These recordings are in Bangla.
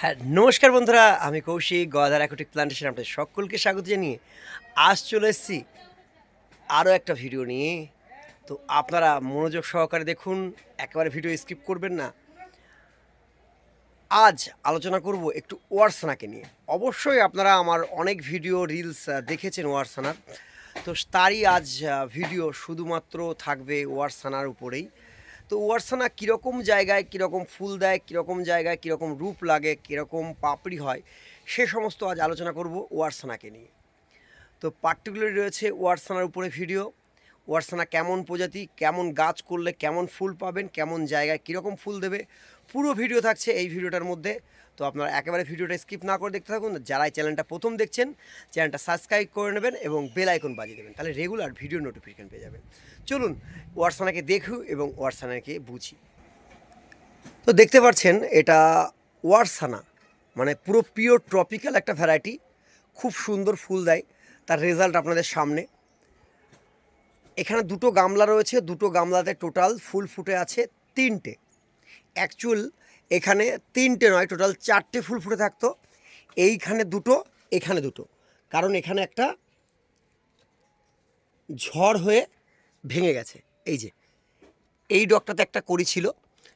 হ্যাঁ নমস্কার বন্ধুরা, আমি কৌশিক, গদার অ্যাকোটিক প্ল্যান্টেশন আপনাদের সকলকে স্বাগত জানিয়ে আজ চলে এসেছি আরও একটা ভিডিও নিয়ে। তো আপনারা মনোযোগ সহকারে দেখুন, একেবারে ভিডিও স্কিপ করবেন না। আজ আলোচনা করব একটু ওয়ারসানাকে নিয়ে। অবশ্যই আপনারা আমার অনেক ভিডিও রিলস দেখেছেন ওয়ারসানার। তো তারই আজ ভিডিও শুধুমাত্র থাকবে ওয়ারসানার উপরেই। তো ওয়ারসানা কীরকম জায়গায় কীরকম ফুল দেয়, কীরকম জায়গায় কীরকম রূপ লাগে, কীরকম পাপড়ি হয়, সে সমস্ত আজ আলোচনা করব ওয়ারসানাকে নিয়ে। তো পার্টিকুলার রয়েছে ওয়ারসানার উপরে ভিডিও ওয়ারসানা কেমন প্রজাতি, কেমন গাছ করলে কেমন ফুল পাবেন, কেমন জায়গায় কীরকম ফুল দেবে, পুরো ভিডিও থাকছে এই ভিডিওটার মধ্যে। তো আপনারা একেবারে ভিডিওটা স্কিপ না করে দেখতে থাকুন। যারা এই চ্যানেলটা প্রথম দেখছেন, চ্যানেলটা সাবস্ক্রাইব করে নেবেন এবং বেল আইকন বাজিয়ে দেবেন। তাহলে রেগুলার ভিডিও নোটিফিকেশন পেয়ে যাবেন। চলুন ওয়ারসানাকে দেখু এবং ওয়ারসানাকে বুঝি। তো দেখতে পাচ্ছেন, এটা ওয়ারসানা মানে পুরো পিওর ট্রপিক্যাল একটা ভ্যারাইটি খুব সুন্দর ফুল দেয়। তার রেজাল্ট আপনাদের সামনে। এখানে দুটো গামলা রয়েছে, দুটো গামলাতে টোটাল ফুল ফুটে আছে তিনটে। অ্যাকচুয়াল এখানে তিনটে নয় টোটাল চারটে ফুল ফুটে থাকতো। এইখানে দুটো, এখানে দুটো। কারণ এখানে একটা ঝড় হয়ে ভেঙে গেছে। এই যে, এই ডকটাতে একটা করি ছিল,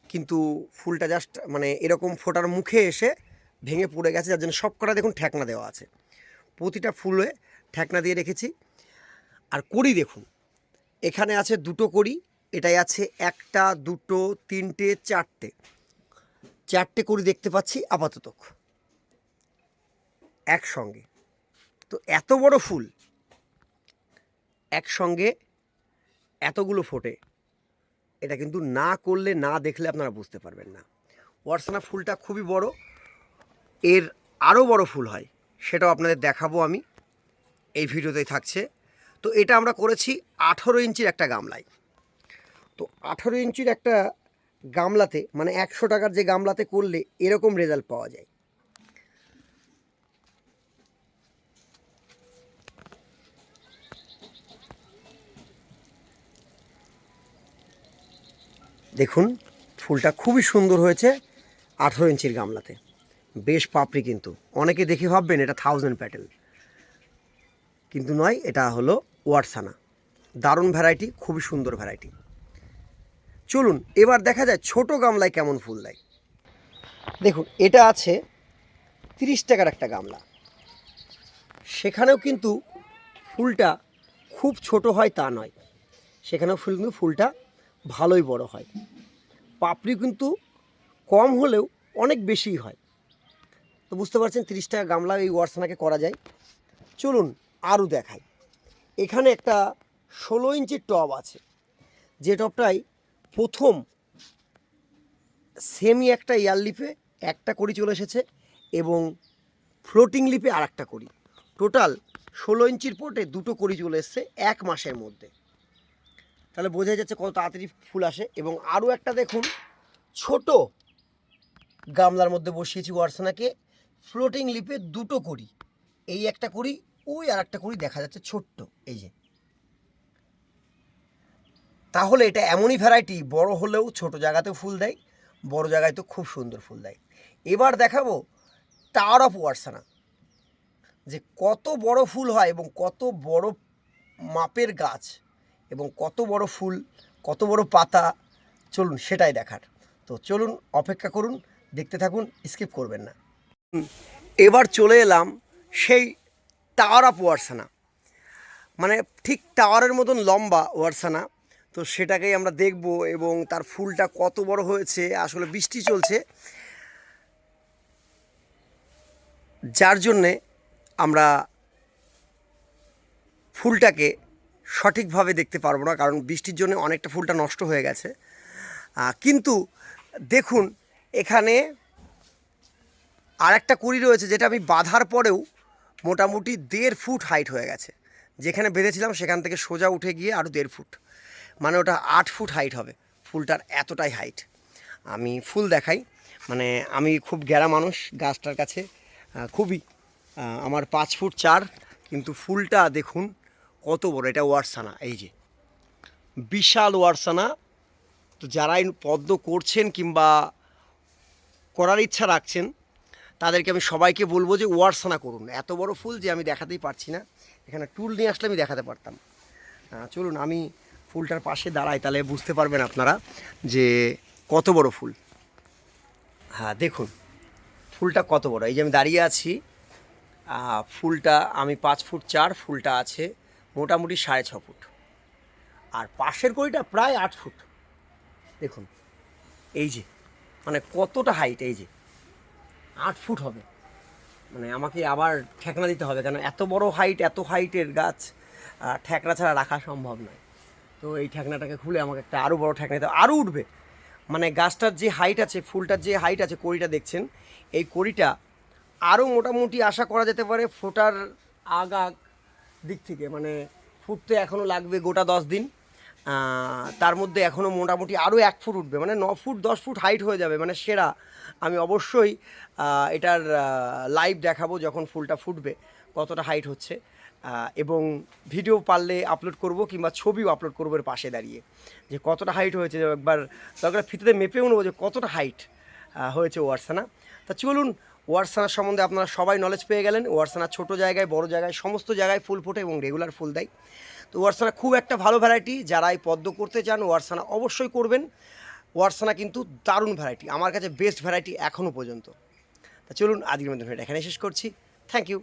কিন্তু ফুলটা জাস্ট মানে এরকম ফোটার মুখে এসে ভেঙে পড়ে গেছে, যার জন্য সব কটা দেখুন ঠেকনা দেওয়া আছে। প্রতিটা ফুলে ঠেকনা দিয়ে রেখেছি। আর করি দেখুন, এখানে আছে দুটো করি এটাই আছে একটা, দুটো, তিনটে, চারটে। চারটে করি দেখতে পাচ্ছি আপাতত। একসঙ্গে। তো এত বড় ফুল। একসঙ্গে এতগুলো ফোটে। এটা কিন্তু না করলে, না দেখলে আপনারা বুঝতে পারবেন না। ওয়ার্সানা ফুলটা খুবই বড়। এর আরও বড় ফুল হয়, সেটাও আপনাদের দেখাবো আমি। এই ভিডিওতেই থাকছে। তো এটা আমরা করেছি আঠেরো ইঞ্চির একটা গামলায়। তো আঠেরো ইঞ্চির একটা গামলাতে মানে একশো টাকার যে গামলাতে করলে এরকম রেজাল্ট পাওয়া যায়। দেখুন, ফুলটা খুবই সুন্দর হয়েছে আঠেরো ইঞ্চির গামলাতে। বেশ পাপড়ি কিন্তু। অনেকে দেখে ভাববেন এটা থাউজেন্ড প্যাটেল। কিন্তু নয়, এটা হলো ওয়ারসানা দারুণ ভ্যারাইটি খুবই সুন্দর ভ্যারাইটি চলুন, এবার দেখা যায় ছোট গামলায় কেমন ফুল দেয়। দেখুন, এটা আছে তিরিশ টাকার একটা গামলা। সেখানেও কিন্তু ফুলটা খুব ছোট হয় তা নয়। সেখানেও ফুল কিন্তু ফুলটা ভালোই বড় হয়। পাপড়ি কিন্তু কম হলেও অনেক বেশিই হয়। তো বুঝতে পারছেন, তিরিশ টাকা গামলা এই ওয়ারসানাকে করা যায়। চলুন আরও দেখাই। এখানে একটা ষোলো ইঞ্চির টব আছে। যে টবটাই প্রথম সেমি একটা ইয়ার লিপে একটা করি চলে এসেছে এবং ফ্লোটিং লিপে আর একটা করি। টোটাল ষোলো ইঞ্চির পটে দুটো করি চলে এসছে এক মাসের মধ্যে। তাহলে বোঝা যাচ্ছে কত তাড়াতাড়ি ফুল আসে এবং আরও একটা দেখুন, ছোট গামলার মধ্যে বসিয়েছি ওয়ারসানাকে ফ্লোটিং লিপে দুটো করি। এই একটা করি, ওই আর একটা করি দেখা যাচ্ছে ছোট্ট, এই যে। তাহলে এটা এমনই ভ্যারাইটি বড় হলেও ছোট জায়গাতেও ফুল দেয়, বড় জায়গায় তো খুব সুন্দর ফুল দেয়। এবার দেখাবো টাওয়ার অফ ওয়ারসানা যে কত বড় ফুল হয় এবং কত বড় মাপের গাছ এবং কত বড় ফুল, কত বড় পাতা, চলুন সেটাই দেখার। তো চলুন অপেক্ষা করুন, দেখতে থাকুন স্কিপ করবেন না। এবার চলে এলাম সেই টাওয়ার অফ ওয়ারসানা মানে ঠিক টাওয়ারের মতন লম্বা ওয়ারসানা তো সেটাকেই আমরা দেখব এবং তার ফুলটা কত বড় হয়েছে, আসলে বৃষ্টি চলছে। যার জন্যে আমরা ফুলটাকে সঠিকভাবে দেখতে পারব না, কারণ বৃষ্টির জন্য অনেকটা ফুলটা নষ্ট হয়ে গেছে। কিন্তু দেখুন, এখানে আর একটা কুড়ি রয়েছে যেটা আমি বাঁধার পরেও মোটামুটি দেড় ফুট হাইট হয়ে গেছে। যেখানে বেঁধেছিলাম সেখান থেকে সোজা উঠে গিয়ে আরও দেড় ফুট। মানে ওটা আট ফুট হাইট হবে। ফুলটার এতটাই হাইট আমি ফুল দেখাই। মানে আমি খুব গ্যারা মানুষ গাছটার কাছে। খুবই। আমার পাঁচ ফুট চার, কিন্তু ফুলটা দেখুন কত বড়। এটা ওয়ারসানা, এই যে। বিশাল ওয়ারসানা। তো যারাই পদ্ম করছেন কিংবা করার ইচ্ছা রাখছেন, তাদেরকে আমি সবাইকে বলব যে ওয়ারসানা করুন। এত বড় ফুল যে আমি দেখাতেই পারছি না। এখানে টুল নিয়ে আসলে আমি দেখাতে পারতাম। চলুন, আমি ফুলটার পাশে দাঁড়াই তাহলে বুঝতে পারবেন আপনারা যে কত বড় ফুল। হ্যাঁ দেখুন, ফুলটা কত বড়। এই যে আমি দাঁড়িয়ে আছি ফুলটা আমি পাঁচ ফুট চার, ফুলটা আছে মোটামুটি সাড়ে ছ ফুট। আর পাশের কড়িটা প্রায় আট ফুট। দেখুন, এই যে মানে কতটা হাইট এই যে, আট ফুট হবে। মানে আমাকে আবার ঠেকনা দিতে হবে কারণ এত বড় হাইট এত হাইটের গাছ ঠেকনা ছাড়া রাখা সম্ভব নয়। তো এই ঠেকনাটাকে খুলে আমাকে একটা আরও বড় ঠেকনা দিতে আরও উঠবে। মানে গাছটার যে হাইট আছে, ফুলটার যে হাইট আছে, কড়িটা দেখছেন, এই কড়িটা আরও মোটামুটি আশা করা যেতে পারে ফোটার আগ দিক থেকে। মানে ফুটতে এখনও লাগবে গোটা দশ দিন। তার মধ্যে এখনও মোটামুটি আরও এক ফুট উঠবে। মানে ন ফুট, দশ ফুট হাইট হয়ে যাবে। মানে সেরা। আমি অবশ্যই এটার লাইভ দেখাবো যখন ফুলটা ফুটবে, কতটা হাইট হচ্ছে। এবং ভিডিও পারলে আপলোড করব কিংবা ছবিও আপলোড করব এর পাশে দাঁড়িয়ে। যে কতটা হাইট হয়েছে একবার দরকার ফিতেতে মেপেও নেব যে কতটা হাইট হয়েছে ওয়ারসানা। তা চলুন ওয়ারসানার সম্বন্ধে আপনারা সবাই নলেজ পেয়ে গেলেন। ওয়ারসানা ছোট জায়গায়, বড় জায়গায়, সমস্ত জায়গায় ফুল ফোটে এবং রেগুলার ফুল দেয়। তো ওয়ারসানা খুব একটা ভালো ভ্যারাইটি যারা এই পদ্ম করতে চান, ওয়ারসানা অবশ্যই করবেন। ওয়ারসানা কিন্তু দারুণ ভ্যারাইটি আমার কাছে বেস্ট ভ্যারাইটি এখনও পর্যন্ত। তা চলুন, আজকের মধ্যে এখানে শেষ করছি। Thank you